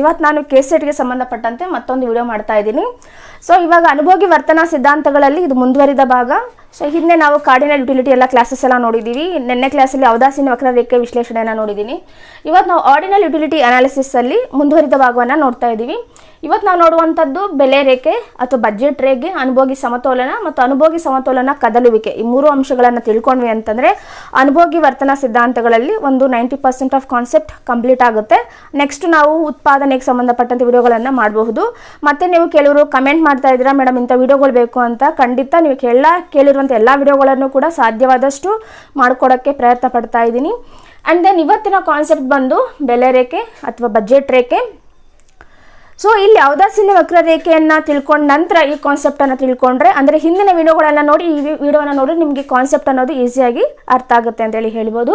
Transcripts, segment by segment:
ಇವತ್ತು ನಾನು ಕೆಸೆಟ್ಗೆ ಸಂಬಂಧಪಟ್ಟಂತೆ ಮತ್ತೊಂದು ವಿಡಿಯೋ ಮಾಡ್ತಾ ಇದ್ದೀನಿ. ಸೊ ಇವಾಗ ಅನುಭೋಗಿ ವರ್ತನಾ ಸಿದ್ಧಾಂತಗಳಲ್ಲಿ ಇದು ಮುಂದುವರಿದ ಭಾಗ. ಸೊ ಹಿಂದೆ ನಾವು ಕಾರ್ಡಿನಲ್ ಯುಟಿಲಿಟಿ ಎಲ್ಲ ಕ್ಲಾಸಸ್ ಎಲ್ಲ ನೋಡಿದ್ದೀವಿ. ನಿನ್ನೆ ಕ್ಲಾಸಲ್ಲಿ ವಕ್ರ ವಕ್ರರೇಖೆ ವಿಶ್ಲೇಷಣೆಯನ್ನು ನೋಡಿದ್ದೀನಿ. ಇವತ್ತು ನಾವು ಆರ್ಡಿನಲ್ ಯುಟಿಲಿಟಿ ಅನಾಲಿಸಿಸಲ್ಲಿ ಮುಂದುವರಿದ ಭಾಗವನ್ನು ನೋಡ್ತಾ ಇದ್ದೀವಿ. ಇವತ್ತು ನಾವು ನೋಡುವಂಥದ್ದು ಬೆಲೆ ರೇಖೆ ಅಥವಾ ಬಜೆಟ್ ರೇಖೆ, ಅನುಭೋಗಿ ಸಮತೋಲನ ಮತ್ತು ಅನುಭೋಗಿ ಸಮತೋಲನ ಕದಲುವಿಕೆ. ಈ ಮೂರು ಅಂಶಗಳನ್ನು ತಿಳ್ಕೊಂಡ್ವಿ ಅಂತಂದರೆ ಅನುಭೋಗಿ ವರ್ತನಾ ಸಿದ್ಧಾಂತಗಳಲ್ಲಿ ಒಂದು ninety percent of concept complete ಆಗುತ್ತೆ. ನೆಕ್ಸ್ಟ್ ನಾವು ಉತ್ಪಾದನೆಗೆ ಸಂಬಂಧಪಟ್ಟಂತೆ ವಿಡಿಯೋಗಳನ್ನು ಮಾಡಬಹುದು. ಮತ್ತೆ ನೀವು ಕೆಲವರು ಕಮೆಂಟ್ ಮಾಡ್ತಾ ಇದ್ದೀರಾ, ಮೇಡಮ್, ಇಂಥ ವಿಡಿಯೋಗಳು ಬೇಕು ಅಂತ. ಖಂಡಿತ ನೀವು ಎಲ್ಲ ಕೇಳಿರುವಂಥ ಎಲ್ಲ ವಿಡಿಯೋಗಳನ್ನು ಕೂಡ ಸಾಧ್ಯವಾದಷ್ಟು ಮಾಡಿಕೊಡೋಕ್ಕೆ ಪ್ರಯತ್ನ ಪಡ್ತಾ ಇದ್ದೀನಿ. ಆ್ಯಂಡ್ ದೆನ್ ಇವತ್ತಿನ ಕಾನ್ಸೆಪ್ಟ್ ಬಂದು ಬೆಲೆ ರೇಖೆ ಅಥವಾ ಬಜೆಟ್ ರೇಖೆ. ಸೊ ಇಲ್ಲಿ ಔದಾಸೀನ್ಯ ವಕ್ರರೇಖೆಯನ್ನು ತಿಳ್ಕೊಂಡ ನಂತರ ಈ ಕಾನ್ಸೆಪ್ಟನ್ನು ತಿಳ್ಕೊಂಡ್ರೆ, ಅಂದರೆ ಹಿಂದಿನ ವಿಡಿಯೋಗಳನ್ನು ನೋಡಿ ಈ ವಿಡಿಯೋನ ನೋಡಿ ನಿಮಗೆ ಕಾನ್ಸೆಪ್ಟ್ ಅನ್ನೋದು ಈಸಿಯಾಗಿ ಅರ್ಥ ಆಗುತ್ತೆ ಅಂತೇಳಿ ಹೇಳ್ಬೋದು.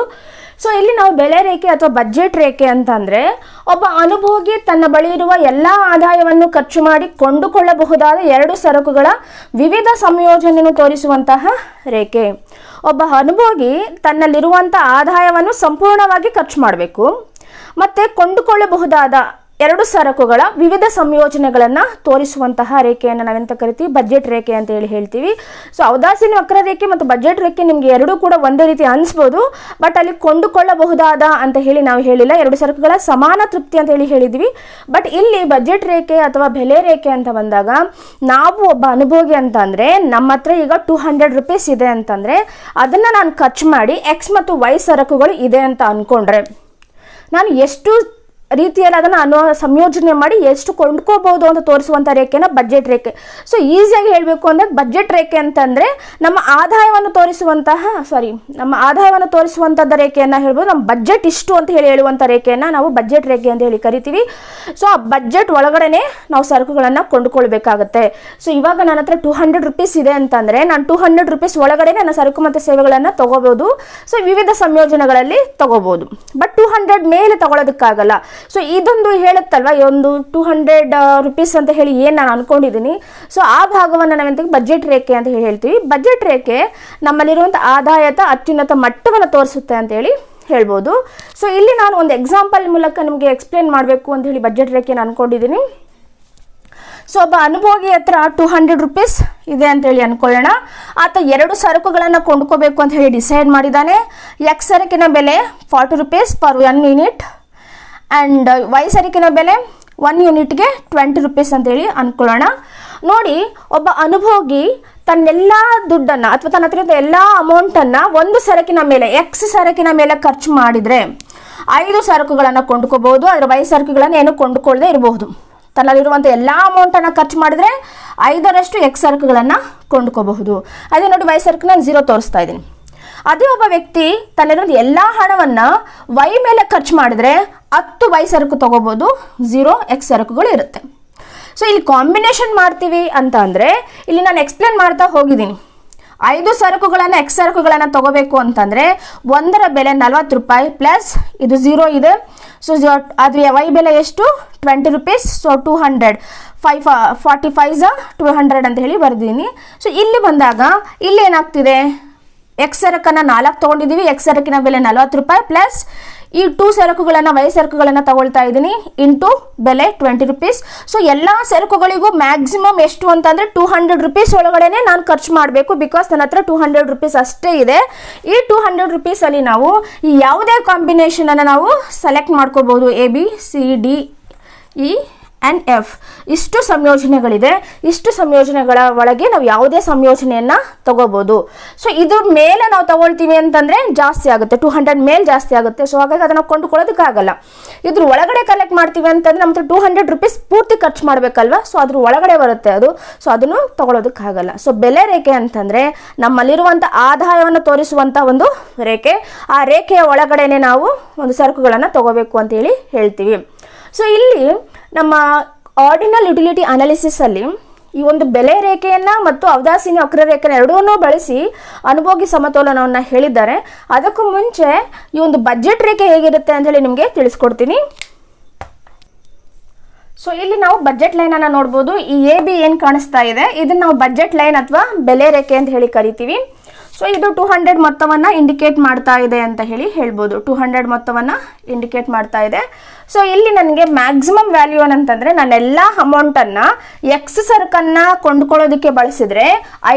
ಸೊ ಇಲ್ಲಿ ನಾವು ಬೆಲೆ ರೇಖೆ ಅಥವಾ ಬಜೆಟ್ ರೇಖೆ ಅಂತಂದರೆ, ಒಬ್ಬ ಅನುಭೋಗಿ ತನ್ನ ಬಳಿ ಇರುವ ಎಲ್ಲ ಆದಾಯವನ್ನು ಖರ್ಚು ಮಾಡಿ ಕೊಂಡುಕೊಳ್ಳಬಹುದಾದ ಎರಡು ಸರಕುಗಳ ವಿವಿಧ ಸಂಯೋಜನೆಯನ್ನು ತೋರಿಸುವಂತಹ ರೇಖೆ. ಒಬ್ಬ ಅನುಭೋಗಿ ತನ್ನಲ್ಲಿರುವಂಥ ಆದಾಯವನ್ನು ಸಂಪೂರ್ಣವಾಗಿ ಖರ್ಚು ಮಾಡಬೇಕು, ಮತ್ತು ಕೊಂಡುಕೊಳ್ಳಬಹುದಾದ ಎರಡು ಸರಕುಗಳ ವಿವಿಧ ಸಂಯೋಜನೆಗಳನ್ನು ತೋರಿಸುವಂತಹ ರೇಖೆಯನ್ನು ನಾವೆಂತ ಕರಿತೀವಿ? ಬಜೆಟ್ ರೇಖೆ ಅಂತ ಹೇಳಿ ಹೇಳ್ತೀವಿ. ಸೊ ಔದಾಸೀನ ವಕ್ರರೇಖೆ ಮತ್ತು ಬಜೆಟ್ ರೇಖೆ ನಿಮಗೆ ಎರಡೂ ಕೂಡ ಒಂದೇ ರೀತಿ ಅನಿಸ್ಬೋದು. ಬಟ್ ಅಲ್ಲಿ ಕೊಂಡುಕೊಳ್ಳಬಹುದಾದ ಅಂತ ಹೇಳಿ ನಾವು ಹೇಳಿಲ್ಲ. ಎರಡು ಸರಕುಗಳ ಸಮಾನ ತೃಪ್ತಿ ಅಂತ ಹೇಳಿ ಹೇಳಿದ್ವಿ. ಬಟ್ ಇಲ್ಲಿ ಬಜೆಟ್ ರೇಖೆ ಅಥವಾ ಬೆಲೆ ರೇಖೆ ಅಂತ ಬಂದಾಗ ನಾವು ಒಬ್ಬ ಅನುಭೋಗಿ ಅಂತ ಅಂದರೆ ನಮ್ಮ ಹತ್ರ ಈಗ ಟೂ ಹಂಡ್ರೆಡ್ ರುಪೀಸ್ ಇದೆ ಅಂತಂದರೆ ಅದನ್ನು ನಾನು ಖರ್ಚು ಮಾಡಿ ಎಕ್ಸ್ ಮತ್ತು ವೈ ಸರಕುಗಳು ಇದೆ ಅಂತ ಅಂದ್ಕೊಂಡ್ರೆ ನಾನು ಎಷ್ಟು ರೀತಿಯಲ್ಲಿ ಅದನ್ನು ಅನು ಸಂಯೋಜನೆ ಮಾಡಿ ಎಷ್ಟು ಕೊಂಡ್ಕೋಬಹುದು ಅಂತ ತೋರಿಸುವಂಥ ರೇಖೆನ ಬಜೆಟ್ ರೇಖೆ. ಸೊ ಈಸಿಯಾಗಿ ಹೇಳಬೇಕು ಅಂದರೆ ಬಜೆಟ್ ರೇಖೆ ಅಂತಂದರೆ ನಮ್ಮ ಆದಾಯವನ್ನು ತೋರಿಸುವಂತಹ ಸಾರಿ ನಮ್ಮ ಆದಾಯವನ್ನು ತೋರಿಸುವಂಥದ್ದು ರೇಖೆಯನ್ನು ಹೇಳ್ಬೋದು. ನಮ್ಮ ಬಜೆಟ್ ಇಷ್ಟು ಅಂತ ಹೇಳಿ ಹೇಳುವಂಥ ರೇಖೆಯನ್ನು ನಾವು ಬಜೆಟ್ ರೇಖೆ ಅಂತ ಹೇಳಿ ಕರಿತೀವಿ. ಸೊ ಆ ಬಜೆಟ್ ಒಳಗಡೆ ನಾವು ಸರಕುಗಳನ್ನು ಕೊಂಡುಕೊಳ್ಬೇಕಾಗತ್ತೆ. ಸೊ ಇವಾಗ ನನ್ನ ಹತ್ರ ಟೂ ಹಂಡ್ರೆಡ್ ರುಪೀಸ್ ಇದೆ ಅಂತಂದರೆ ನಾನು ಟೂ ಹಂಡ್ರೆಡ್ ರುಪೀಸ್ ಒಳಗಡೆ ನನ್ನ ಸರಕು ಮತ್ತು ಸೇವೆಗಳನ್ನು ತೊಗೋಬೋದು. ಸೊ ವಿವಿಧ ಸಂಯೋಜನೆಗಳಲ್ಲಿ ತೊಗೋಬೋದು. ಬಟ್ ಟೂ ಹಂಡ್ರೆಡ್ ಮೇಲೆ ತಗೊಳ್ಳೋದಕ್ಕಾಗಲ್ಲ ಸೊ ಇದೊಂದು ಹೇಳುತ್ತಲ್ವ? ಒಂದು ಟೂ ಹಂಡ್ರೆಡ್ ರುಪೀಸ್ ಅಂತ ಹೇಳಿ ಏನು ನಾನು ಅನ್ಕೊಂಡಿದ್ದೀನಿ ಸೊ ಆ ಭಾಗವನ್ನು ನಾವೆಂತ ಬಜೆಟ್ ರೇಖೆ ಅಂತ ಹೇಳಿ ಹೇಳ್ತೀವಿ. ಬಜೆಟ್ ರೇಖೆ ನಮ್ಮಲ್ಲಿರುವಂಥ ಆದಾಯದ ಅತ್ಯುನ್ನತ ಮಟ್ಟವನ್ನು ತೋರಿಸುತ್ತೆ ಅಂತ ಹೇಳಿ ಹೇಳ್ಬೋದು. ಸೊ ಇಲ್ಲಿ ನಾನು ಒಂದು ಎಕ್ಸಾಂಪಲ್ ಮೂಲಕ ನಿಮಗೆ ಎಕ್ಸ್ಪ್ಲೇನ್ ಮಾಡಬೇಕು ಅಂತ ಹೇಳಿ ಬಜೆಟ್ ರೇಖೆನ ಅಂದ್ಕೊಂಡಿದ್ದೀನಿ ಸೊ ಒಬ್ಬ ಅನುಭೋಗಿ ಹತ್ರ ಟೂ ಹಂಡ್ರೆಡ್ ರುಪೀಸ್ ಇದೆ ಅಂತೇಳಿ ಅನ್ಕೊಳ್ಳೋಣ. ಆತ ಎರಡು ಸರಕುಗಳನ್ನು ಕೊಂಡ್ಕೋಬೇಕು ಅಂತ ಹೇಳಿ ಡಿಸೈಡ್ ಮಾಡಿದ್ದಾನೆ ಎಕ್ಸ್ ಸರಕಿನ ಬೆಲೆ forty rupees per one unit and Y ಸರಕಿನ ಬೆಲೆ ಒನ್ ಯೂನಿಟ್ಗೆ ಟ್ವೆಂಟಿ ರುಪೀಸ್ ಅಂತೇಳಿ ಅನ್ಕೊಳ್ಳೋಣ. ನೋಡಿ, ಒಬ್ಬ ಅನುಭೋಗಿ ತನ್ನೆಲ್ಲ ದುಡ್ಡನ್ನು ಅಥವಾ ತನ್ನ ಹತ್ರ ಎಲ್ಲ ಅಮೌಂಟನ್ನು ಒಂದು ಸರಕಿನ ಮೇಲೆ ಎಕ್ಸ್ ಸರಕಿನ ಮೇಲೆ ಖರ್ಚು ಮಾಡಿದರೆ ಐದು ಸರಕುಗಳನ್ನು ಕೊಂಡ್ಕೋಬಹುದು ಅದರ ವೈ ಸರಕುಗಳನ್ನು ಏನು ಕೊಂಡುಕೊಳ್ಳದೆ ಇರಬಹುದು. ತನ್ನಲ್ಲಿರುವಂಥ ಎಲ್ಲ ಅಮೌಂಟನ್ನು ಖರ್ಚು ಮಾಡಿದ್ರೆ ಐದರಷ್ಟು ಎಕ್ಸ್ ಸರಕುಗಳನ್ನು ಕೊಂಡ್ಕೋಬಹುದು. ಅದೇ ನೋಡಿ ವೈ ಸರಕು ನಾನು ಝೀರೋ ತೋರಿಸ್ತಾ ಇದ್ದೀನಿ. ಅದೇ ಒಬ್ಬ ವ್ಯಕ್ತಿ ತನ್ನಿರೋದು ಎಲ್ಲ ಹಣವನ್ನು ವೈ ಮೇಲೆ ಖರ್ಚು ಮಾಡಿದ್ರೆ ಹತ್ತು ವೈ ಸರಕು ತಗೋಬೋದು ಝೀರೋ ಎಕ್ಸ್ ಸರಕುಗಳು ಇರುತ್ತೆ. ಸೊ ಇಲ್ಲಿ ಕಾಂಬಿನೇಷನ್ ಮಾಡ್ತೀವಿ ಅಂತ ಅಂದರೆ, ಇಲ್ಲಿ ನಾನು ಎಕ್ಸ್ಪ್ಲೇನ್ ಮಾಡ್ತಾ ಹೋಗಿದ್ದೀನಿ. ಐದು ಸರಕುಗಳನ್ನು ಎಕ್ಸ್ ಸರಕುಗಳನ್ನು ತಗೋಬೇಕು ಅಂತಂದರೆ ಒಂದರ ಬೆಲೆ ನಲ್ವತ್ತು ರೂಪಾಯಿ ಪ್ಲಸ್ ಇದು ಝೀರೋ ಇದೆ. ಸೊ ಅದು ವೈ ಬೆಲೆ ಎಷ್ಟು? Twenty rupees so two hundred five forty five two hundred ಅಂತ ಹೇಳಿ ಬರೆದಿದ್ದೀನಿ. ಸೊ ಇಲ್ಲಿ ಬಂದಾಗ, ಇಲ್ಲಿ ಏನಾಗ್ತಿದೆ? ಎಕ್ಸ್ ಸರಕನ್ನು ನಾಲ್ಕು ತೊಗೊಂಡಿದ್ದೀವಿ ಎಕ್ಸ್ ಸರಕಿನ ಬೆಲೆ ನಲವತ್ತು ರೂಪಾಯಿ ಪ್ಲಸ್ ಈ ಟೂ ಸರಕುಗಳನ್ನು ವೈ ಸರಕುಗಳನ್ನು ತಗೊಳ್ತಾ ಇದ್ದೀನಿ. ಇಂಟು ಬೆಲೆ ಟ್ವೆಂಟಿ ರುಪೀಸ್ ಸೊ ಎಲ್ಲ ಸರಕುಗಳಿಗೂ ಮ್ಯಾಕ್ಸಿಮಮ್ ಎಷ್ಟು ಅಂತಂದರೆ ಟೂ ಹಂಡ್ರೆಡ್ ರುಪೀಸ್ ಒಳಗಡೆನೆ ನಾನು ಖರ್ಚು ಮಾಡಬೇಕು ಬಿಕಾಸ್ ನನ್ನ ಹತ್ರ ಟೂ ಹಂಡ್ರೆಡ್ ರುಪೀಸ್ ಅಷ್ಟೇ ಇದೆ. ಈ ಟೂ ಹಂಡ್ರೆಡ್ ರುಪೀಸಲ್ಲಿ ನಾವು ಈ ಯಾವುದೇ ಕಾಂಬಿನೇಷನನ್ನು ನಾವು ಸೆಲೆಕ್ಟ್ ಮಾಡ್ಕೋಬೋದು. A B C D E and F ಇಷ್ಟು ಸಂಯೋಜನೆಗಳಿದೆ. ಇಷ್ಟು ಸಂಯೋಜನೆಗಳ ಒಳಗೆ ನಾವು ಯಾವುದೇ ಸಂಯೋಜನೆಯನ್ನು ತಗೋಬೋದು. ಸೊ ಇದ್ರ ಮೇಲೆ ನಾವು ತಗೊಳ್ತೀವಿ ಅಂತಂದರೆ ಜಾಸ್ತಿ ಆಗುತ್ತೆ. ಟೂ ಹಂಡ್ರೆಡ್ ಮೇಲೆ ಜಾಸ್ತಿ ಆಗುತ್ತೆ. ಸೊ ಹಾಗಾಗಿ ಅದನ್ನು ಕೊಂಡುಕೊಳ್ಳೋದಕ್ಕಾಗಲ್ಲ. ಇದ್ರ ಒಳಗಡೆ ಕಲೆಕ್ಟ್ ಮಾಡ್ತೀವಿ ಅಂತಂದ್ರೆ ನಮ್ಮ ಹತ್ರ ಟೂ ಹಂಡ್ರೆಡ್ ರುಪೀಸ್ ಪೂರ್ತಿ ಖರ್ಚು ಮಾಡಬೇಕಲ್ವ? ಸೊ ಅದ್ರ ಒಳಗಡೆ ಬರುತ್ತೆ ಅದು. ಸೊ ಅದನ್ನು ತಗೊಳ್ಳೋದಕ್ಕಾಗಲ್ಲ ಸೊ ಬೆಲೆ ರೇಖೆ ಅಂತಂದರೆ ನಮ್ಮಲ್ಲಿರುವಂಥ ಆದಾಯವನ್ನು ತೋರಿಸುವಂಥ ಒಂದು ರೇಖೆ. ಆ ರೇಖೆಯ ಒಳಗಡೆನೆ ನಾವು ಒಂದು ಸರಕುಗಳನ್ನು ತಗೋಬೇಕು ಅಂತೇಳಿ ಹೇಳ್ತೀವಿ. ಸೊ ಇಲ್ಲಿ ನಮ್ಮ ಆರ್ಡಿನಲ್ ಯುಟಿಲಿಟಿ ಅನಾಲಿಸಿಸಲ್ಲಿ ಈ ಒಂದು ಬೆಲೆ ರೇಖೆಯನ್ನು ಮತ್ತು ಅವದಾಸೀನ ವಕ್ರರೇಖೆನ ಎರಡನ್ನೂ ಬಳಸಿ ಅನುಭೋಗಿ ಸಮತೋಲನವನ್ನು ಹೇಳಿದ್ದಾರೆ. ಅದಕ್ಕೂ ಮುಂಚೆ ಈ ಒಂದು ಬಜೆಟ್ ರೇಖೆ ಹೇಗಿರುತ್ತೆ ಅಂತ ಹೇಳಿ ನಿಮಗೆ ತಿಳಿಸ್ಕೊಡ್ತೀನಿ. ಸೊ ಇಲ್ಲಿ ನಾವು ಬಜೆಟ್ ಲೈನನ್ನು ನೋಡ್ಬೋದು. ಈ ಎ ಬಿ ಏನು ಕಾಣಿಸ್ತಾ ಇದೆ? ಇದನ್ನು ನಾವು ಬಜೆಟ್ ಲೈನ್ ಅಥವಾ ಬೆಲೆ ರೇಖೆ ಅಂತ ಹೇಳಿ ಕರಿತೀವಿ. ಸೊ ಇದು ಟೂ ಹಂಡ್ರೆಡ್ ಮೊತ್ತವನ್ನು ಇಂಡಿಕೇಟ್ ಮಾಡ್ತಾ ಇದೆ ಅಂತ ಹೇಳಿ ಹೇಳ್ಬೋದು. ಟೂ ಹಂಡ್ರೆಡ್ ಮೊತ್ತವನ್ನು ಇಂಡಿಕೇಟ್ ಮಾಡ್ತಾ ಇದೆ. ಸೊ ಇಲ್ಲಿ ನನಗೆ ಮ್ಯಾಕ್ಸಿಮಮ್ ವ್ಯಾಲ್ಯೂ ಏನಂತಂದರೆ ನಾನೆಲ್ಲ ಅಮೌಂಟನ್ನು ಎಕ್ಸ್ ಸರಕನ್ನು ಕೊಂಡ್ಕೊಳ್ಳೋದಕ್ಕೆ ಬಳಸಿದರೆ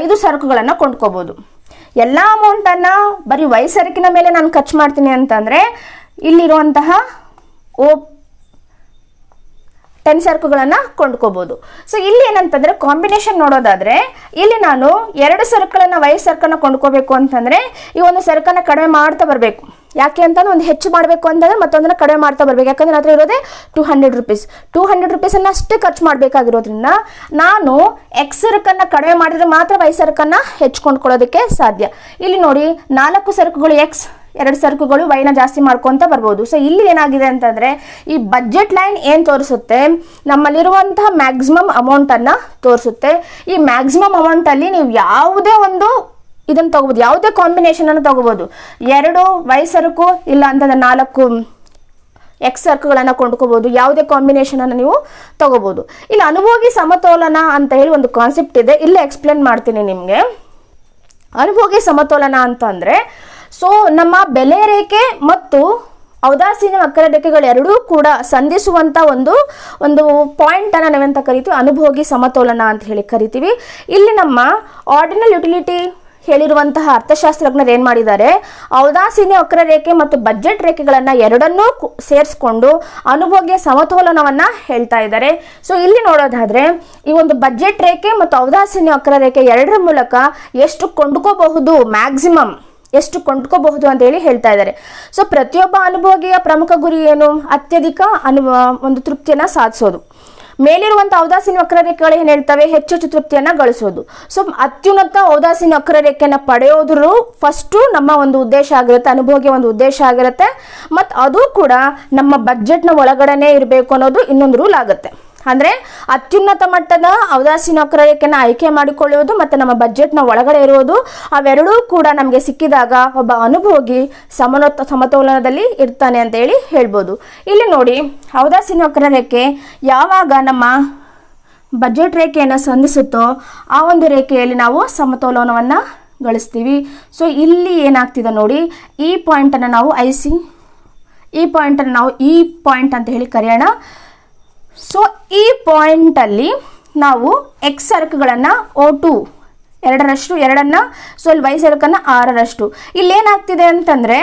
ಐದು ಸರಕುಗಳನ್ನು ಕೊಂಡ್ಕೋಬೋದು. ಎಲ್ಲ ಅಮೌಂಟನ್ನು ಬರೀ ವೈ ಸರಕಿನ ಮೇಲೆ ನಾನು ಖರ್ಚು ಮಾಡ್ತೀನಿ ಅಂತಂದರೆ ಇಲ್ಲಿರುವಂತಹ ಓ ಟೆನ್ ಸರಕುಗಳನ್ನು ಕೊಂಡ್ಕೋಬೋದು. ಸೊ ಇಲ್ಲಿ ಏನಂತಂದರೆ ಕಾಂಬಿನೇಷನ್ ನೋಡೋದಾದರೆ, ಇಲ್ಲಿ ನಾನು ಎರಡು ಸರಕುಗಳನ್ನು ವೈ ಸರಕನ್ನು ಕೊಂಡ್ಕೋಬೇಕು ಅಂತಂದರೆ, ಈ ಒಂದು ಸರಕನ್ನು ಕಡಿಮೆ ಮಾಡ್ತಾ ಬರಬೇಕು. ಯಾಕೆ ಅಂತಂದ್ರೆ ಒಂದು ಹೆಚ್ಚು ಮಾಡಬೇಕು ಅಂತಂದ್ರೆ ಮತ್ತೊಂದನ್ನು ಕಡಿಮೆ ಮಾಡ್ತಾ ಬರಬೇಕು. ಯಾಕಂದ್ರೆ ಅದ್ರ ಇರೋದೇ two hundred rupees two hundred ರುಪೀಸನ್ನು ಅಷ್ಟೇ ಖರ್ಚು ಮಾಡಬೇಕಾಗಿರೋದ್ರಿಂದ ನಾನು ಎಕ್ಸ್ ಸರಕನ್ನು ಕಡಿಮೆ ಮಾಡಿದರೆ ಮಾತ್ರ ವೈ ಸರಕನ್ನು ಹೆಚ್ಚು ಕೊಂಡ್ಕೊಳ್ಳೋದಕ್ಕೆ ಸಾಧ್ಯ. ಇಲ್ಲಿ ನೋಡಿ ನಾಲ್ಕು ಸರಕುಗಳು ಎಕ್ಸ್ ಎರಡು ಸರಕುಗಳು ವೈನ ಜಾಸ್ತಿ ಮಾಡ್ಕೊಂತ ಬರ್ಬೋದು. ಸೊ ಇಲ್ಲಿ ಏನಾಗಿದೆ ಅಂತಂದರೆ, ಈ ಬಜೆಟ್ ಲೈನ್ ಏನು ತೋರಿಸುತ್ತೆ? ನಮ್ಮಲ್ಲಿರುವಂತಹ ಮ್ಯಾಕ್ಸಿಮಮ್ ಅಮೌಂಟನ್ನು ತೋರಿಸುತ್ತೆ. ಈ ಮ್ಯಾಕ್ಸಿಮಮ್ ಅಮೌಂಟಲ್ಲಿ ನೀವು ಯಾವುದೇ ಒಂದು ಇದನ್ನು ತಗೋಬಹುದು ಯಾವುದೇ ಕಾಂಬಿನೇಷನನ್ನು ತಗೋಬೋದು. ಎರಡು ವೈ ಸರಕು, ಇಲ್ಲ ಅಂತಂದ್ರೆ ನಾಲ್ಕು ಎಕ್ಸ್ ಸರ್ಕುಗಳನ್ನು ಕೊಂಡ್ಕೋಬೋದು. ಯಾವುದೇ ಕಾಂಬಿನೇಷನನ್ನು ನೀವು ತಗೋಬಹುದು ಇಲ್ಲಿ, ಅನುಭೋಗಿ ಸಮತೋಲನ ಅಂತ ಹೇಳಿ ಒಂದು ಕಾನ್ಸೆಪ್ಟ್ ಇದೆ. ಇಲ್ಲೇ ಎಕ್ಸ್ಪ್ಲೇನ್ ಮಾಡ್ತೀನಿ ನಿಮಗೆ. ಅನುಭೋಗಿ ಸಮತೋಲನ ಅಂತಂದರೆ ಸೊ ನಮ್ಮ ಬೆಲೆ ರೇಖೆ ಮತ್ತು ಔದಾಸೀನ ವಕ್ರ ರೇಖೆಗಳು ಎರಡೂ ಕೂಡ ಸಂಧಿಸುವಂಥ ಒಂದು ಒಂದು ಪಾಯಿಂಟನ್ನು ನಾವೆಂತ ಕರಿತೀವಿ? ಅನುಭೋಗಿ ಸಮತೋಲನ ಅಂತ ಹೇಳಿ ಕರಿತೀವಿ. ಇಲ್ಲಿ ನಮ್ಮ ಆರ್ಡಿನಲ್ ಯುಟಿಲಿಟಿ ಹೇಳಿರುವಂತಹ ಅರ್ಥಶಾಸ್ತ್ರಜ್ಞರು ಏನು ಮಾಡಿದ್ದಾರೆ? ಔದಾಸೀನ್ಯ ವಕ್ರರೇಖೆ ಮತ್ತು ಬಜೆಟ್ ರೇಖೆಗಳನ್ನು ಎರಡನ್ನೂ ಸೇರಿಸ್ಕೊಂಡು ಅನುಭೋಗ್ಯ ಸಮತೋಲನವನ್ನು ಹೇಳ್ತಾ ಇದ್ದಾರೆ. ಸೊ ಇಲ್ಲಿ ನೋಡೋದಾದ್ರೆ, ಈ ಒಂದು ಬಜೆಟ್ ರೇಖೆ ಮತ್ತು ಔದಾಸೀನ್ಯ ವಕ್ರರೇಖೆ ಎರಡರ ಮೂಲಕ ಎಷ್ಟು ಕೊಂಡ್ಕೋಬಹುದು? ಮ್ಯಾಕ್ಸಿಮಮ್ ಎಷ್ಟು ಕೊಂಡ್ಕೋಬಹುದು ಅಂತ ಹೇಳಿ ಹೇಳ್ತಾ ಇದ್ದಾರೆ. ಸೊ ಪ್ರತಿಯೊಬ್ಬ ಅನುಭೋಗಿಯ ಪ್ರಮುಖ ಗುರಿ ಏನು? ಅತ್ಯಧಿಕ ಅನು ಒಂದು ತೃಪ್ತಿಯನ್ನು ಸಾಧಿಸೋದು. ಮೇಲಿರುವಂಥ ಔದಾಸೀನ ವಕ್ರರೇಖೆಗಳು ಏನು ಹೇಳ್ತವೆ? ಹೆಚ್ಚು ಹೆಚ್ಚು ತೃಪ್ತಿಯನ್ನು ಗಳಿಸೋದು. ಸೊ ಅತ್ಯುನ್ನತ ಔದಾಸೀನ ವಕ್ರರೇಖೆಯನ್ನು ಪಡೆಯೋದ್ರು ಫಸ್ಟು ನಮ್ಮ ಒಂದು ಉದ್ದೇಶ ಆಗಿರುತ್ತೆ ಅನುಭೋಗಿಯ ಒಂದು ಉದ್ದೇಶ ಆಗಿರುತ್ತೆ. ಮತ್ತು ಅದು ಕೂಡ ನಮ್ಮ ಬಜೆಟ್ನ ಒಳಗಡೆನೇ ಇರಬೇಕು ಅನ್ನೋದು ಇನ್ನೊಂದು ರೂಲ್ ಆಗುತ್ತೆ. ಅಂದರೆ ಅತ್ಯುನ್ನತ ಮಟ್ಟದ ಅವದಾಸಿ ವಕ್ರರೇಖೆಯನ್ನು ಆಯ್ಕೆ ಮಾಡಿಕೊಳ್ಳುವುದು ಮತ್ತು ನಮ್ಮ ಬಜೆಟ್ನ ಒಳಗಡೆ ಇರುವುದು, ಅವೆರಡೂ ಕೂಡ ನಮಗೆ ಸಿಕ್ಕಿದಾಗ ಒಬ್ಬ ಅನುಭೋಗಿ ಸಮನೋತ್ತ ಸಮತೋಲನದಲ್ಲಿ ಇರ್ತಾನೆ ಅಂತ ಹೇಳಿ ಹೇಳ್ಬೋದು. ಇಲ್ಲಿ ನೋಡಿ ಅವದಾಸಿ ನೌಕರರೇಖೆ ಯಾವಾಗ ನಮ್ಮ ಬಜೆಟ್ ರೇಖೆಯನ್ನು ಸಂಧಿಸುತ್ತೋ ಆ ಒಂದು ರೇಖೆಯಲ್ಲಿ ನಾವು ಸಮತೋಲನವನ್ನು ಗಳಿಸ್ತೀವಿ. ಸೊ ಇಲ್ಲಿ ಏನಾಗ್ತಿದೆ ನೋಡಿ, ಈ ಪಾಯಿಂಟನ್ನು ನಾವು ಐ ಸಿ ಈ ಪಾಯಿಂಟನ್ನು ನಾವು ಈ ಪಾಯಿಂಟ್ ಅಂತ ಹೇಳಿ ಕರೆಯೋಣ. ಸೊ ಈ ಪಾಯಿಂಟಲ್ಲಿ ನಾವು ಎಕ್ಸ್ ಸರ್ಕ್ಗಳನ್ನು ಓ ಟು ಎರಡರಷ್ಟು, ಎರಡನ್ನು ಸೊ ಇಲ್ಲಿ ವೈ ಸರ್ಕನ್ನು ಆರರಷ್ಟು. ಇಲ್ಲೇನಾಗ್ತಿದೆ ಅಂತಂದರೆ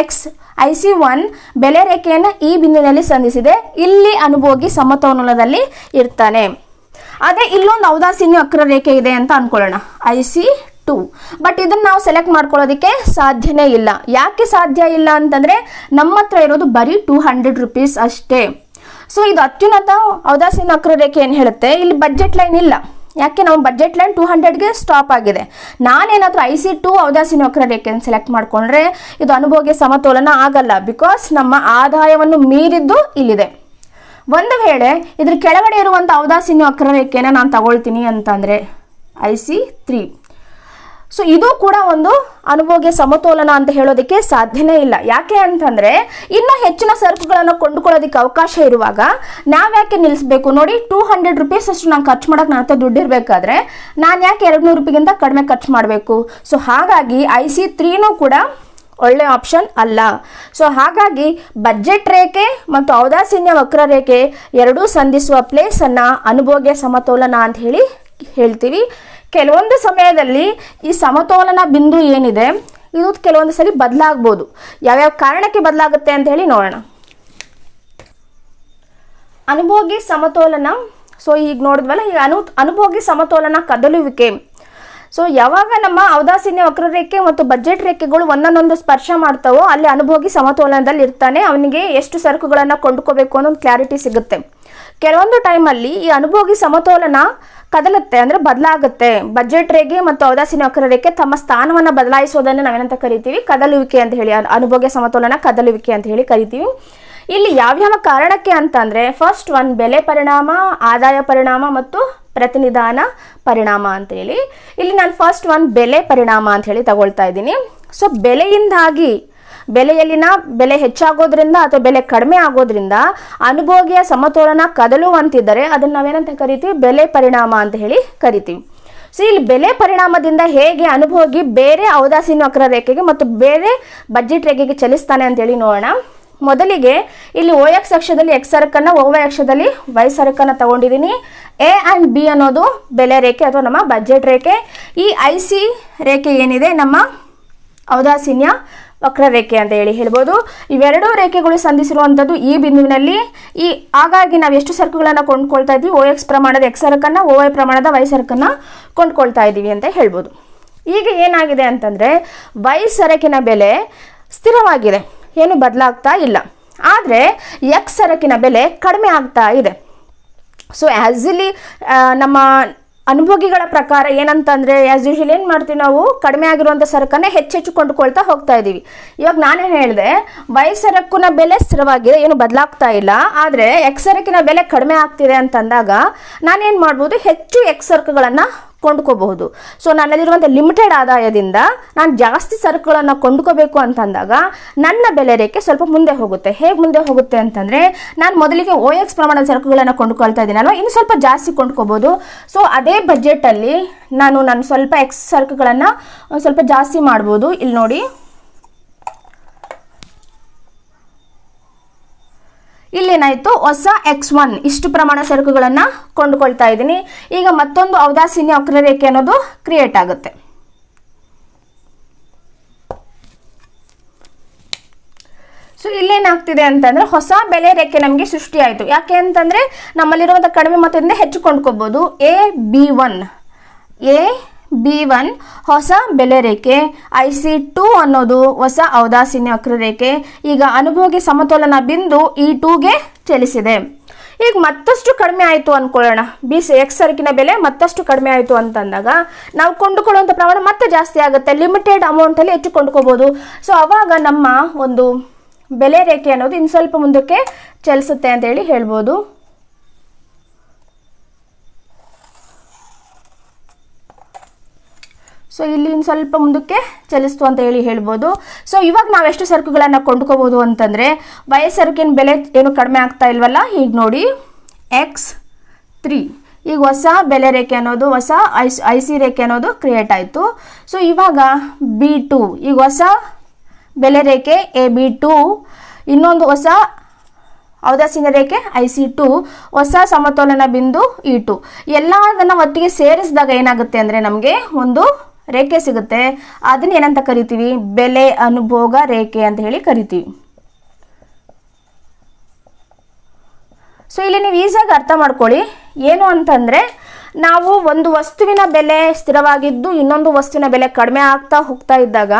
ಎಕ್ಸ್ ಐ ಸಿ ಒನ್ ಬೆಲೆ ರೇಖೆಯನ್ನು ಈ ಬಿಂದುವಿನಲ್ಲಿ ಸಂಧಿಸಿದೆ. ಇಲ್ಲಿ ಅನುಭೋಗಿ ಸಮತೋಲನದಲ್ಲಿ ಇರ್ತಾನೆ. ಅದೇ ಇಲ್ಲೊಂದು ಔದಾಸೀನ್ಯ ವಕ್ರರೇಖೆ ಇದೆ ಅಂತ ಅನ್ಕೊಳ್ಳೋಣ. ಐ ಸಿ ಟು ಬಟ್ ಇದನ್ನು ನಾವು ಸೆಲೆಕ್ಟ್ ಮಾಡ್ಕೊಳ್ಳೋದಕ್ಕೆ ಸಾಧ್ಯನೇ ಇಲ್ಲ. ಯಾಕೆ ಸಾಧ್ಯ ಇಲ್ಲ ಅಂತಂದರೆ ನಮ್ಮ ಹತ್ರ ಇರೋದು ಬರೀ ಟೂ ಹಂಡ್ರೆಡ್ ರುಪೀಸ್ ಅಷ್ಟೇ. ಸೊ ಇದು ಅತ್ಯುನ್ನತ ಔದಾಸೀನ ವಕ್ರರೇಖೆ ಏನು ಹೇಳುತ್ತೆ? ಇಲ್ಲಿ ಬಜೆಟ್ ಲೈನ್ ಇಲ್ಲ. ಯಾಕೆ? ನಾವು ಬಜೆಟ್ ಲೈನ್ ಟೂ ಹಂಡ್ರೆಡ್ಗೆ ಸ್ಟಾಪ್ ಆಗಿದೆ. ನಾನೇನಾದರೂ ಐ ಸಿ ಟು ಔದಾಸೀನ ವಕ್ರರೇಖೆಯನ್ನು ಸೆಲೆಕ್ಟ್ ಮಾಡಿಕೊಂಡ್ರೆ ಇದು ಅನುಭವಕ್ಕೆ ಸಮತೋಲನ ಆಗಲ್ಲ ಬಿಕಾಸ್ ನಮ್ಮ ಆದಾಯವನ್ನು ಮೀರಿದ್ದು ಇಲ್ಲಿದೆ. ಒಂದು ವೇಳೆ ಇದ್ರ ಕೆಳಗಡೆ ಇರುವಂಥ ಔದಾಸೀನ ವಕ್ರರೇಖೆಯನ್ನು ನಾನು ತಗೊಳ್ತೀನಿ ಅಂತಂದರೆ ಐ ಸಿ ತ್ರೀ ಸೊ ಇದು ಕೂಡ ಒಂದು ಅನುಭೋಗ್ಯ ಸಮತೋಲನ ಅಂತ ಹೇಳೋದಕ್ಕೆ ಸಾಧ್ಯನೇ ಇಲ್ಲ. ಯಾಕೆ ಅಂತಂದರೆ, ಇನ್ನೂ ಹೆಚ್ಚಿನ ಸರಕುಗಳನ್ನು ಕೊಂಡುಕೊಳ್ಳೋದಕ್ಕೆ ಅವಕಾಶ ಇರುವಾಗ ನಾವ್ಯಾಕೆ ನಿಲ್ಲಿಸಬೇಕು ನೋಡಿ ಟೂ ಹಂಡ್ರೆಡ್ ರುಪೀಸ್ ಅಷ್ಟು ನಾನು ಖರ್ಚು ಮಾಡೋಕೆ ನನ್ನ ಹತ್ರ ದುಡ್ಡು ನಾನು ಯಾಕೆ ಎರಡು ನೂರು ರೂಪಾಯಿಗಿಂತ ಕಡಿಮೆ ಖರ್ಚು ಮಾಡಬೇಕು? ಸೊ ಹಾಗಾಗಿ ಐ ಸಿ ತ್ರೀನೂ ಕೂಡ ಒಳ್ಳೆ ಆಪ್ಷನ್ ಅಲ್ಲ. ಸೊ ಹಾಗಾಗಿ ಬಜೆಟ್ ರೇಖೆ ಮತ್ತು ಔದಾಸೀನ್ಯ ವಕ್ರರೇಖೆ ಎರಡೂ ಸಂಧಿಸುವ ಪ್ಲೇಸನ್ನು ಅನುಭೋಗ್ಯ ಸಮತೋಲನ ಅಂತ ಹೇಳಿ ಹೇಳ್ತೀವಿ. ಕೆಲವೊಂದು ಸಮಯದಲ್ಲಿ ಈ ಸಮತೋಲನ ಬಿಂದು ಏನಿದೆ, ಇದು ಕೆಲವೊಂದು ಸಲ ಬದಲಾಗ್ಬೋದು. ಯಾವ್ಯಾವ ಕಾರಣಕ್ಕೆ ಬದಲಾಗುತ್ತೆ ಅಂತ ಹೇಳಿ ನೋಡೋಣ. ಅನುಭೋಗಿ ಸಮತೋಲನ, ಸೊ ಈಗ ನೋಡಿದ್ವಲ್ಲ ಈ ಅನು, ಅನುಭೋಗಿ ಸಮತೋಲನ ಕದಲುವಿಕೆ. ಸೊ ಯಾವಾಗ ನಮ್ಮ ಔದಾಸೀನ್ಯ ವಕ್ರರೇಖೆ ಮತ್ತು ಬಜೆಟ್ ರೇಖೆಗಳು ಒಂದನ್ನೊಂದು ಸ್ಪರ್ಶ ಮಾಡ್ತಾವೋ, ಅಲ್ಲಿ ಅನುಭೋಗಿ ಸಮತೋಲನದಲ್ಲಿ ಇರ್ತಾನೆ ಅವನಿಗೆ ಎಷ್ಟು ಸರಕುಗಳನ್ನು ಕೊಂಡ್ಕೋಬೇಕು ಅನ್ನೋದು ಕ್ಲಾರಿಟಿ ಸಿಗುತ್ತೆ. ಕೆಲವೊಂದು ಟೈಮಲ್ಲಿ ಈ ಅನುಭೋಗಿ ಸಮತೋಲನ ಕದಲುತ್ತೆ, ಅಂದರೆ ಬದಲಾಗುತ್ತೆ. ಬಜೆಟ್ ರೇಗೆ ಮತ್ತು ಔದಾಸಿ ನೌಕರರಿಗೆ ತಮ್ಮ ಸ್ಥಾನವನ್ನು ಬದಲಾಯಿಸೋದನ್ನು ನಾವೇನಂತ ಕರಿತೀವಿ? ಕದಲುವಿಕೆ ಅಂತ ಹೇಳಿ, ಅನು- ಅನುಭೋಗ್ಯ ಸಮತೋಲನ ಕದಲುವಿಕೆ ಅಂತ ಹೇಳಿ ಕರಿತೀವಿ. ಇಲ್ಲಿ ಯಾವ್ಯಾವ ಕಾರಣಕ್ಕೆ ಅಂತಂದರೆ ಫಸ್ಟ್ ಒನ್ ಬೆಲೆ ಪರಿಣಾಮ, ಆದಾಯ ಪರಿಣಾಮ ಮತ್ತು ಪ್ರತಿನಿಧಾನ ಪರಿಣಾಮ ಅಂತೇಳಿ ಇಲ್ಲಿ ನಾನು ಫಸ್ಟ್ ಒನ್ ಬೆಲೆ ಪರಿಣಾಮ ಅಂತ ಹೇಳಿ ತಗೊಳ್ತಾ ಇದ್ದೀನಿ. ಸೊ ಬೆಲೆಯಿಂದಾಗಿ ಬೆಲೆಯಲ್ಲಿನ ಬೆಲೆ ಹೆಚ್ಚಾಗೋದ್ರಿಂದ ಅಥವಾ ಬೆಲೆ ಕಡಿಮೆ ಆಗೋದ್ರಿಂದ ಅನುಭೋಗಿಯ ಸಮತೋಲನ ಕದಲುವಂತಿದ್ದರೆ ಅದನ್ನು ನಾವೇನಂತ ಕರಿತೀವಿ? ಬೆಲೆ ಪರಿಣಾಮ ಅಂತ ಹೇಳಿ ಕರಿತೀವಿ. ಸೊ ಇಲ್ಲಿ ಬೆಲೆ ಪರಿಣಾಮದಿಂದ ಹೇಗೆ ಅನುಭೋಗಿ ಬೇರೆ ಔದಾಸೀನ ವಕ್ರ ರೇಖೆಗೆ ಮತ್ತು ಬೇರೆ ಬಜೆಟ್ ರೇಖೆಗೆ ಚಲಿಸ್ತಾನೆ ಅಂತೇಳಿ ನೋಡೋಣ. ಮೊದಲಿಗೆ ಇಲ್ಲಿ ಓ ಎಕ್ಸ್ ಅಕ್ಷದಲ್ಲಿ ಎಕ್ಸ್ ಸರಕನ್ನು, ಓ ವೈ ಅಕ್ಷದಲ್ಲಿ ವೈ ಸರಕನ್ನು ತಗೊಂಡಿದ್ದೀನಿ. ಎ ಆ್ಯಂಡ್ ಬಿ ಅನ್ನೋದು ಬೆಲೆ ರೇಖೆ ಅಥವಾ ನಮ್ಮ ಬಜೆಟ್ ರೇಖೆ. ಈ ಐ ಸಿ ರೇಖೆ ಏನಿದೆ? ನಮ್ಮ ಔದಾಸೀನ್ಯ ವಕ್ರರೇಖೆ ಅಂತ ಹೇಳಿ ಹೇಳ್ಬೋದು. ಇವೆರಡೂ ರೇಖೆಗಳು ಸಂಧಿಸಿರುವಂಥದ್ದು ಈ ಬಿಂದುವಿನಲ್ಲಿ. ಈ ಹಾಗಾಗಿ ನಾವು ಎಷ್ಟು ಸರಕುಗಳನ್ನು ಕೊಂಡ್ಕೊಳ್ತಾ ಇದ್ವಿ? ಓ ಎಕ್ಸ್ ಪ್ರಮಾಣದ ಎಕ್ಸ್ ಸರಕನ್ನು ಓ ವೈ ಪ್ರಮಾಣದ ವೈ ಸರಕನ್ನು ಕೊಂಡ್ಕೊಳ್ತಾ ಇದ್ದೀವಿ ಅಂತ ಹೇಳ್ಬೋದು. ಈಗ ಏನಾಗಿದೆ ಅಂತಂದರೆ ವೈ ಸರಕಿನ ಬೆಲೆ ಸ್ಥಿರವಾಗಿದೆ. ಏನು ಬದಲಾಗ್ತಾ ಇಲ್ಲ. ಆದರೆ ಎಕ್ಸ್ ಸರಕಿನ ಬೆಲೆ ಕಡಿಮೆ ಆಗ್ತಾ ಇದೆ. ಸೊ ಆ್ಯಸಿಲಿ ನಮ್ಮ ಅನುಭೋಗಿಗಳ ಪ್ರಕಾರ ಏನಂತಂದರೆ ಆ್ಯಸ್ ಯೂಶಲ್ ಏನು ಮಾಡ್ತೀವಿ ನಾವು, ಕಡಿಮೆ ಆಗಿರುವಂಥ ಸರಕನ್ನ ಹೆಚ್ಚೆಚ್ಚು ಕೊಂಡುಕೊಳ್ತಾ ಹೋಗ್ತಾ ಇದ್ದೀವಿ ಇವಾಗ ನಾನೇನು ಹೇಳಿದೆ ವೈ ಸರಕಿನ ಬೆಲೆ ಸ್ಥಿರವಾಗಿದೆ, ಏನು ಬದಲಾಗ್ತಾ ಇಲ್ಲ. ಆದರೆ ಎಕ್ಸ್ ಸರಕಿನ ಬೆಲೆ ಕಡಿಮೆ ಆಗ್ತಿದೆ ಅಂತಂದಾಗ ನಾನೇನು ಮಾಡ್ಬೋದು, ಹೆಚ್ಚು ಎಕ್ಸ್ ಸರಕುಗಳನ್ನು ಕೊಂಡ್ಕೋಬಹುದು. ಸೊ ನನ್ನಲ್ಲಿರುವಂಥ ಲಿಮಿಟೆಡ್ ಆದಾಯದಿಂದ ನಾನು ಜಾಸ್ತಿ ಸರಕುಗಳನ್ನು ಕೊಂಡ್ಕೋಬೇಕು ಅಂತಂದಾಗ ನನ್ನ ಬೆಲೆ ರೇಖೆ ಸ್ವಲ್ಪ ಮುಂದೆ ಹೋಗುತ್ತೆ. ಹೇಗೆ ಮುಂದೆ ಹೋಗುತ್ತೆ ಅಂತಂದರೆ ನಾನು ಮೊದಲಿಗೆ ಓ ಎಕ್ಸ್ ಪ್ರಮಾಣದ ಸರಕುಗಳನ್ನು ಕೊಂಡ್ಕೊಳ್ತಾ ಇದ್ದೀನಲ್ವ ಇನ್ನು ಸ್ವಲ್ಪ ಜಾಸ್ತಿ ಕೊಂಡ್ಕೋಬೋದು ಸೊ ಅದೇ ಬಜೆಟಲ್ಲಿ ನಾನು ನಾನು ಸ್ವಲ್ಪ ಎಕ್ಸ್ ಸರಕುಗಳನ್ನು ಸ್ವಲ್ಪ ಜಾಸ್ತಿ ಮಾಡ್ಬೋದು. ಇಲ್ಲಿ ನೋಡಿ. ಇಲ್ಲೇನಾಯಿತು? ಹೊಸ ಎಕ್ಸ್ ಒನ್ ಇಷ್ಟು ಪ್ರಮಾಣ ಸರಕುಗಳನ್ನು ಕೊಂಡುಕೊಳ್ತಾ ಇದ್ದೀನಿ. ಈಗ ಮತ್ತೊಂದು ಔದಾಸೀನ್ಯ ವಕ್ರರೇಖೆ ಅನ್ನೋದು ಕ್ರಿಯೇಟ್ ಆಗುತ್ತೆ. ಸೊ ಇಲ್ಲೇನಾಗ್ತಿದೆ ಅಂತಂದ್ರೆ ಹೊಸ ಬೆಲೆ ರೇಖೆ ನಮಗೆ ಸೃಷ್ಟಿಯಾಯಿತು. ಯಾಕೆ ಅಂತಂದ್ರೆ ನಮ್ಮಲ್ಲಿರುವಂಥ ಕಡಿಮೆ ಮೊತ್ತದಿಂದ ಹೆಚ್ಚು ಕೊಂಡ್ಕೋಬಹುದು A B one A B one ಹೊಸ ಬೆಲೆ ರೇಖೆ, ಐ ಸಿ ಟು ಅನ್ನೋದು ಹೊಸ ಔದಾಸೀನ್ಯ ವಕ್ರರೇಖೆ ಈಗ ಅನುಭೋಗಿ ಸಮತೋಲನ ಬಿಂದು ಈ ಟೂಗೆ ಚಲಿಸಿದೆ. ಈಗ ಮತ್ತಷ್ಟು ಕಡಿಮೆ ಆಯಿತು ಅಂದ್ಕೊಳ್ಳೋಣ ಬಿ ಸಿ ಎಕ್ಸ್ ಸರಕಿನ ಬೆಲೆ ಮತ್ತಷ್ಟು ಕಡಿಮೆ ಆಯಿತು ಅಂತಂದಾಗ ನಾವು ಕೊಂಡುಕೊಳ್ಳುವಂಥ ಪ್ರಮಾಣ ಮತ್ತೆ ಜಾಸ್ತಿ ಆಗುತ್ತೆ. ಲಿಮಿಟೆಡ್ ಅಮೌಂಟಲ್ಲಿ ಹೆಚ್ಚು ಕೊಂಡ್ಕೋಬೋದು. ಸೊ ಅವಾಗ ನಮ್ಮ ಒಂದು ಬೆಲೆ ರೇಖೆ ಅನ್ನೋದು ಇನ್ನು ಸ್ವಲ್ಪ ಮುಂದಕ್ಕೆ ಚಲಿಸುತ್ತೆ ಅಂತೇಳಿ ಹೇಳ್ಬೋದು. ಸೊ ಇಲ್ಲಿ ಸ್ವಲ್ಪ ಮುಂದಕ್ಕೆ ಚಲಿಸ್ತು ಅಂತ ಹೇಳಿ ಹೇಳ್ಬೋದು. ಸೊ ಇವಾಗ ನಾವು ಎಷ್ಟು ಸರಕುಗಳನ್ನು ಕೊಂಡ್ಕೋಬೋದು ಅಂತಂದರೆ ವಯ ಸರಕಿನ ಬೆಲೆ ಏನು ಕಡಿಮೆ ಆಗ್ತಾ ಇಲ್ವಲ್ಲ? ಈಗ ನೋಡಿ ಎಕ್ಸ್ ತ್ರೀ ಈಗ ಹೊಸ ಬೆಲೆ ರೇಖೆ ಅನ್ನೋದು, ಹೊಸ ಐ ಸಿ ರೇಖೆ ಅನ್ನೋದು ಕ್ರಿಯೇಟ್ ಆಯಿತು. ಸೊ ಇವಾಗ ಬಿ ಟು ಈಗ ಹೊಸ ಬೆಲೆ ರೇಖೆ ಎ ಬಿ ಟು ಇನ್ನೊಂದು ಹೊಸ ಔದಾಸೀನ ರೇಖೆ ಐ ಸಿ ಟು ಹೊಸ ಸಮತೋಲನ ಬಿಂದು ಇ ಟು ಎಲ್ಲದನ್ನು ಒಟ್ಟಿಗೆ ಸೇರಿಸಿದಾಗ ಏನಾಗುತ್ತೆ ಅಂದರೆ ನಮಗೆ ಒಂದು ರೇಖೆ ಸಿಗುತ್ತೆ. ಅದನ್ನ ಏನಂತ ಕರಿತೀವಿ? ಬೆಲೆ, ಅನುಭೋಗ, ರೇಖೆ ಅಂತ ಹೇಳಿ ಕರಿತೀವಿ. ಸೊ ಇಲ್ಲಿ ನೀವು ಈಸಿಯಾಗಿ ಅರ್ಥ ಮಾಡ್ಕೊಳ್ಳಿ. ಏನು ಅಂತಂದರೆ ನಾವು ಒಂದು ವಸ್ತುವಿನ ಬೆಲೆ ಸ್ಥಿರವಾಗಿದ್ದು ಇನ್ನೊಂದು ವಸ್ತುವಿನ ಬೆಲೆ ಕಡಿಮೆ ಆಗ್ತಾ ಹೋಗ್ತಾ ಇದ್ದಾಗ